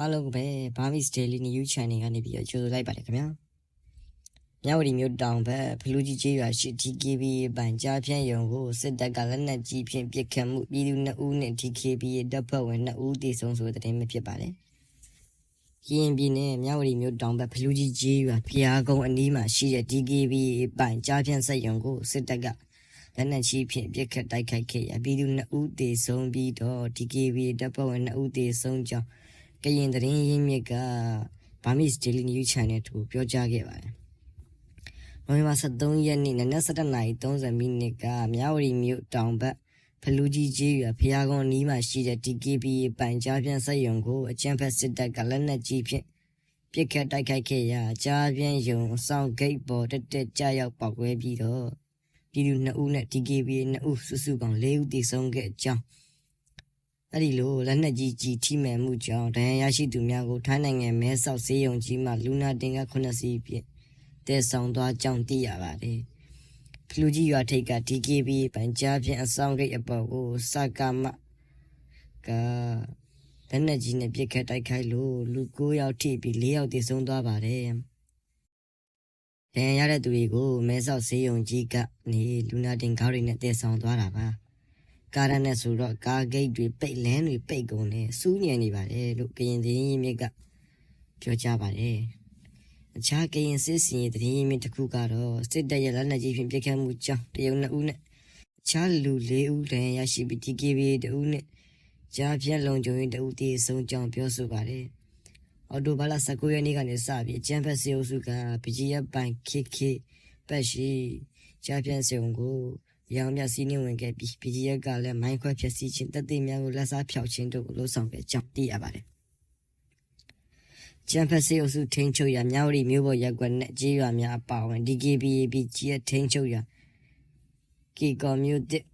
အားလုံးပဲ Burmese Daily News Channel ကနေပြီးတော့ကြိုဆိုလိုက်ပါတယ်ခင်ဗျာမြဝတီမြို့တောင်ဘက်ဖလူကြီးကျေးရွာရှိ TKB ပန်ကြားဖြန့်ယုံကိုစစ်တပ်ကလက်နက်ကြီးဖြင့်ပစ်ခတ်မှုပြည်သူ2ဦးနဲ့ TKB တပ်ဖွဲ့ဝင်2ဦးတေဆုံးဆိုတဲ့တင်ပဲဖြစ်ပါတယ်ကရင်ပြည်နယ်မြဝတီမြို့တောင်ဘက်ဖလူကြီးကျေးရွာဖျားကုန်းအနီးမှာရှိတဲ့ TKB ပန်ကြားဖြန့်စက်ယုံကိုစစ်တပ်ကလက်နက်ကြီးဖြင့်ပစ်ခတ်တိုက်ခိုက်ခဲ့ရာပြည်သူ2ဦးတေဆုံးပြီးတော့ TKB တပ်ဖွဲ့ဝင်2ဦးတေဆုံးကြောင်း ကရင်သတင်းရင်းမြစ်က Burmese Daily News Channel ထူပြောကြားခဲ့ပါတယ်။နိုဝင်ဘာ23ရက်နေ့နနက်7:30မိနစ်ကမြဝတီမြို့တောင်ဘက်ဖလူကြီးကြီးရွာဖျားကုန်းနီးမှာရှိတဲ့ TKP ပန်ကြားပြန်စက်ရုံကိုအကြမ်းဖက်စစ်တပ်ကလက်နက်ကြီးဖြင့်ပစ်ခတ်တိုက်ခိုက်ခဲ့ရာကြားပြန်ယုံအဆောင်ဂိတ်ပေါ်တက်တက်ကြရောက်ပောက်ကွဲပြီးတော့ပြည်သူ2ဦးနဲ့ TKP 2ဦးစုစုပေါင်း4ဦးသေဆုံးခဲ့ကြောင်း အဲ့ဒီလိုလက်နက်ကြီးကြီးထိမှန်မှုကြောင့်ဒဏ်ရာရရှိသူများကိုထိုင်းနိုင်ငံမဲဆောက်ဆေးရုံကြီးမှလူနာတင်က9စီးဖြင့်တည်ဆောင်သွားကြောင်းသိရပါတယ်။ဖလူကြီးရွာထိပ်က DKB ပန်ကြားဖြင့်အဆောင်ဂိတ်အပေါ်ကိုစကာမကလက်နက်ကြီးနဲ့ပစ်ခတ်တိုက်ခိုက်လို့လူ9ယောက်ထိပြီး4ယောက်သေဆုံးသွားပါတယ်။ဒဏ်ရာရတဲ့သူတွေကိုမဲဆောက်ဆေးရုံကြီးကနေလူနာတင်ကားတွေနဲ့တည်ဆောင်သွားတာပါ။ ကားရနဲ့ဆိုတော့ကားဂိတ်တွေပိတ်လန်းတွေပိတ်ကုန်တယ်စူးညံနေပါတယ်လို့ကရင်သတင်းရင်းမြစ်ကပြောကြားပါတယ်အခြားကရင်စစ်စင်ရေးသတင်းရင်းမြစ်တစ်ခုကတော့စစ်တပ်ရဲ့လက်နက်ကြီးဖြင့်ပစ်ခတ်မှုကြောင့်တရုတ်နှစ်ဦးနဲ့အခြားလူ၄ဦးတန်ရရှိပြီး TKB တဦးနဲ့ကြားပြက်လုံခြုံရေးတဦးတည်ဆုံးကြောင်းပြောဆိုပါတယ်အော်တိုဘာလ19ရက်နေ့ကနေစပြီးအကြံဖက်စီအုပ်စုကပကြီးရပိုင် KK ပတ်ရှိကြားပြက်စုံကို ရောင်မြစီးနှင်းဝင်ခဲ့ပြီး PDF ကလည်းမိုင်းခွဲဖြက်စီးခြင်းတပ်သိများကိုလက်စားဖျောက်ခြင်းတို့ကိုလှုံ့ဆော်ခဲ့ကြောင်းသိရပါတယ်။ကျန်ဖက်စေအုပ်စုထိန်းချုပ်ရာမြောက်ရီမြို့ပေါ်ရပ်ကွက်နဲ့ကြေးရွာများအပါအဝင် DKBAB ကြီးရဲ့ထိန်းချုပ်ရာကီကော်မြို့တစ်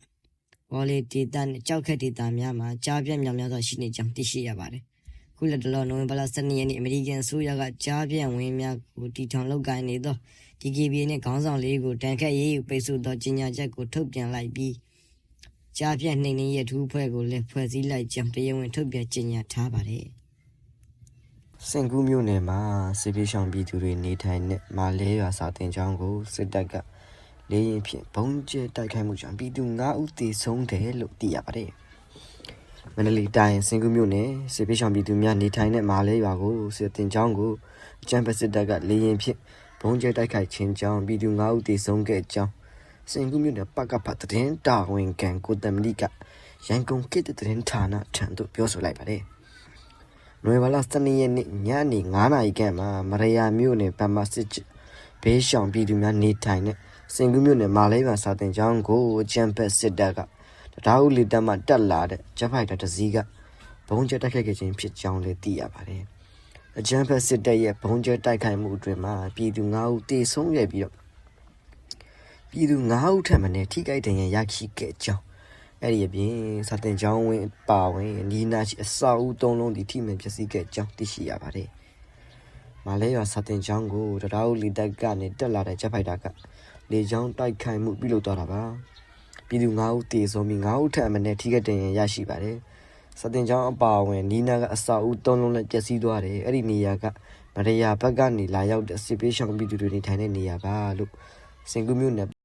ဝေါ်လီဒေတာနဲ့ကြောက်ခက်ဒေတာများမှာကြားပြန့်မြောင်များစွာရှိနေကြောင်းသိရှိရပါတယ်။ ခုလက်တလောနိုဝင်ဘာလ12ရက်နေ့အမေရိကန်အစိုးရကကြားပြန့်ဝင်များကိုတီထောင်လုပ်ကိုင်နေသော DKBA နဲ့ခေါင်းဆောင်လေးကိုတန်ခတ်ရေးယူပိတ်ဆို့သောကြီးညာချက်ကိုထုတ်ပြန်လိုက်ပြီးကြားပြန့်နှိမ်နှင်းရထူးဖွဲ့ကိုလည်းဖွဲ့စည်းလိုက်ကြောင်းတရားဝင်ထုတ်ပြန်ကြေညာထားပါတယ်စင်ကူးမြို့နယ်မှာစစ်ပေးဆောင်ပြည်သူတွေနေထိုင်တဲ့မာလဲရွာစာတင်ကျောင်းကိုစစ်တပ်ကလေရင်ဖြင့်ဘုံကျဲတိုက်ခိုက်မှုကြောင့်ပြည်သူ9ဦးသေဆုံးတယ်လို့သိရပါတယ်။မ န္တလေးတိုင်းစင်ကူးမြို့နယ်စစ်ပေးဆောင်ပြည်သူများနေထိုင်တဲ့မာလဲရွာကိုစစ်တင်ကျောင်းကိုအကြမ်းဖက်စစ်တပ်ကလေရင်ဖြင့်ဘုံကျဲတိုက်ခိုက်ခြင်းကြောင့်ပြည်သူ9ဦးသေဆုံးခဲ့ကြောင်းစင်ကူးမြို့နယ်ပကဖတ်တရင်တာဝန်ခံကိုတမလီကရန်ကုန်ကိတ္တတရင်ဌာနထံသို့ပြောဆိုလိုက်ပါတယ်။နွေဘာလ12ရက်နေ့ညနေ9နာရီခန့်မှာမရယာမြို့နယ်ဗမာစစ်ချဘေးရှောင်ပြည်သူများနေထိုင်တဲ့စင်ကူးမြို့နယ်မာလဲရွာစာတင်ကျောင်းကိုချမ်ပက်စစ်တပ်က တရားဥလီတပ်မှတက်လာတဲ့ဂျက်ဖိုက်တာတစ်စီးကဘုံကျဲတိုက်ခိုက်ခဲ့ခြင်းဖြစ်ကြောင်းလည်းသိရပါတယ်။အချမ်ပက်စစ်တပ်ရဲ့ဘုံကျဲတိုက်ခိုက်မှုအတွင်းမှာပြည်သူ9ဦးတေဆုံးခဲ့ပြီးတော့ပြည်သူ9ဦးထပ်မံထိခိုက်ဒဏ်ရာရရှိခဲ့ကြောင်းအဲ့ဒီအပြင်စာတင်ကျောင်းဝင်ပါဝင်နီးနားရှိအဆောက်အဦသုံးလုံးဒီထိမှန်ပျက်စီးခဲ့ကြောင်းသိရှိရပါတယ်။မာလဲရွာစာတင်ကျောင်းကိုတရားဥလီတက်ကနေတက်လာတဲ့ဂျက်ဖိုက်တာကလေကြောင်းတိုက်ခိုက်မှုပြုလုပ်သွားတာပါ။ ပြည်သူ9ဦးတေဆုံးပြီး9ဦးထပ်အမံနဲ့ထိခိုက်ဒဏ်ရာရရှိပါတယ်။စာတင်ကျောင်းအပါဝင်နီးနားကအဆောက်အဦသုံးလုံးနဲ့ပျက်စီးသွားတယ်။အဲ့ဒီနေရာကမရယာဘက်ကနေလာရောက်တဲ့စစ်ပေးရှောင်ပြည်သူတွေနေထိုင်တဲ့နေရာပါလို့စင်ကူးမြို့နယ်